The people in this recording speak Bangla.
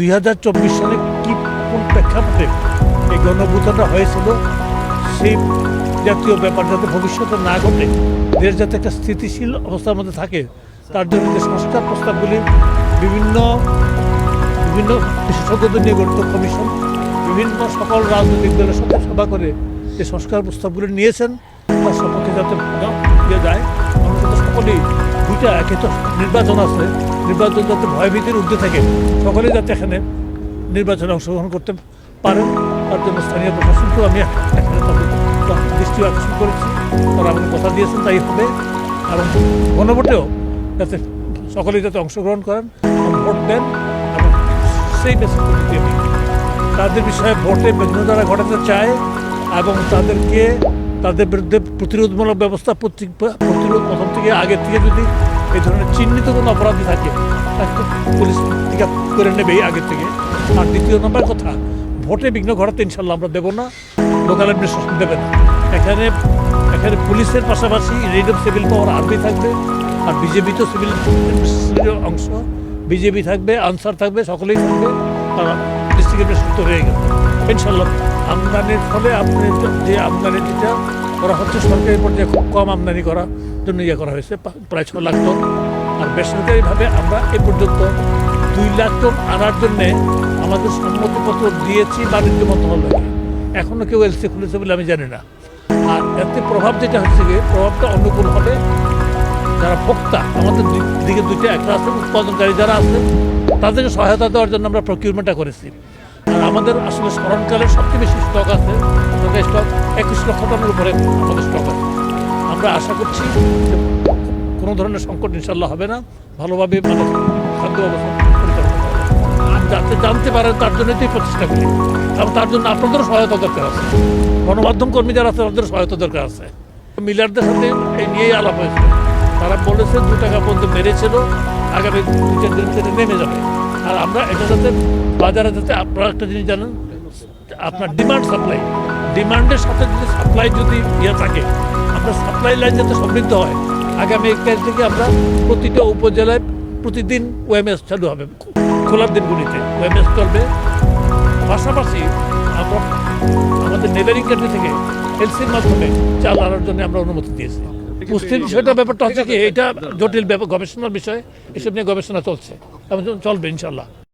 দুই হাজার চব্বিশ সালে কি কোন প্রেক্ষাপটে এই গণভূতটা হয়েছিল? সেই জাতীয় ব্যাপার যাতে ভবিষ্যতে না ঘটে, দেশ যাতে একটা স্থিতিশীল অবস্থার মধ্যে থাকে, তার জন্য যে সংস্কার প্রস্তাবগুলি, বিভিন্ন বিভিন্ন বিশেষজ্ঞদের নিয়ে গঠিত কমিশন, বিভিন্ন সকল রাজনৈতিক দলের সাথে সভা করে যে সংস্কার প্রস্তাবগুলি নিয়েছেন, তার সম্পর্কে যাতে ইয়ে যায় আমরা সকলেই দুইটা একে তো নির্বাচন আছে। নির্বাচন যাতে ভয়ভীতির ঊর্ধ্বে থাকে, সকলেই যাতে এখানে নির্বাচনে অংশগ্রহণ করতে পারেন, তার জন্য স্থানীয় প্রশাসনকেও আমি দৃষ্টি আকর্ষণ করেছি। তারা আমাকে কথা দিয়েছেন, তাই হবে। এবং গণভোটেও যাতে সকলেই যাতে অংশগ্রহণ করেন ভোট দেন, এবং সেই আমি তাদের বিষয়ে ভোটে বিঘ্ন দ্বারা ঘটাতে চায়, এবং তাদেরকে তাদের বিরুদ্ধে প্রতিরোধমূলক ব্যবস্থা প্রতি- প্রতিরোধ প্রথম থেকে আগে থেকে যদি এই ধরনের চিহ্নিত কোনো অপরাধী থাকে। তাকে পুলিশ আপ করে নেবেই আগের থেকে। আর দ্বিতীয় নম্বর কথা, ভোটে বিঘ্ন ঘটাতে ইনশাল্লাহ আমরা দেবো না, লোকাল অ্যাডমিনিস্ট্রেশন দেবে না। এখানে এখানে পুলিশের পাশাপাশি aid of civil power army থাকবে, আর বিজেপি তো সিভিল অংশ। বিজেপি থাকবে, আনসার থাকবে, সকলেই থাকবে তারা ডিস্ট্রিক্ট অ্যাডমিনিস্ট্রেশন হয়ে গেল। ইনশাল্লাহ আমদানির ফলে আপনি যে আমদানি যেটা করা হচ্ছে সরকারি পর্যায়ে খুব কম আমদানি করার জন্য ইয়ে করা হয়েছে প্রায় ছ লাখ টন। আর বেসরকারিভাবে আমরা এ পর্যন্ত দুই লাখ টন আনার জন্যে আমাদের সম্মতিপত্র দিয়েছি বাণিজ্য মন্ত্রণালয়কে। এখনও কেউ এলসি খুলেছে বলে আমি জানি না। আর এতে প্রভাব যেটা হচ্ছে গিয়ে প্রভাবটা অনুকূল হবে। যারা ভোক্তা, আমাদের দিকে দুইটা একটা আছে, উৎপাদনকারী যারা আছে, তাদেরকে সহায়তা দেওয়ার জন্য আমরা প্রকিউরমেন্টটা করেছি। আর আমাদের আসলে স্মরণকালে সবচেয়ে বেশি স্টক আছে স্টক একুশ লক্ষ টনের উপরে আমাদের স্টক আছে। আমরা আশা করছি কোনো ধরনের সংকট ইনশাল্লাহ হবে না। ভালোভাবে মানে খাদ্য অবস্থা পরিচালনা করা হবে। আর যাতে জানতে পারেন তার জন্যই তো প্রচেষ্টা করি। এবং তার জন্য আপনাদেরও সহায়তা দরকার আছে। গণমাধ্যম কর্মী যারা আছে তাদের সহায়তা দরকার আছে। মিলারদের সাথে এই নিয়েই আলাপ হয়েছে তারা বলেছে, দু টাকা পর্যন্ত বেড়েছিল আগামী দু চার দিন ভিতরে নেমে যাবে। আর আমরা এটা যাতে বাজারে যাতে আপনারা একটা জিনিস জানেন আপনার ডিমান্ড সাপ্লাই ডিমান্ডের সাথে যদি সাপ্লাই যদি ইয়ে থাকে, আমরা সাপ্লাই লাইন যাতে সমৃদ্ধ হয়, আগামী তারিখ থেকে আমরা প্রতিটা উপজেলায় প্রতিদিন ওএমএস চালু হবে। খোলার দিনগুলিতে ওএমএস চলবে। পাশাপাশি আমরা আমাদের নেবারিং কান্ট্রি থেকে এলসির মাধ্যমে চাল আনার জন্য আমরা অনুমতি দিয়েছি। পুষ্টির বিষয়টা, ব্যাপারটা হচ্ছে কি, এটা জটিল গবেষণার বিষয়। এসব নিয়ে গবেষণা চলছে। এবং চলবে ইনশাল্লাহ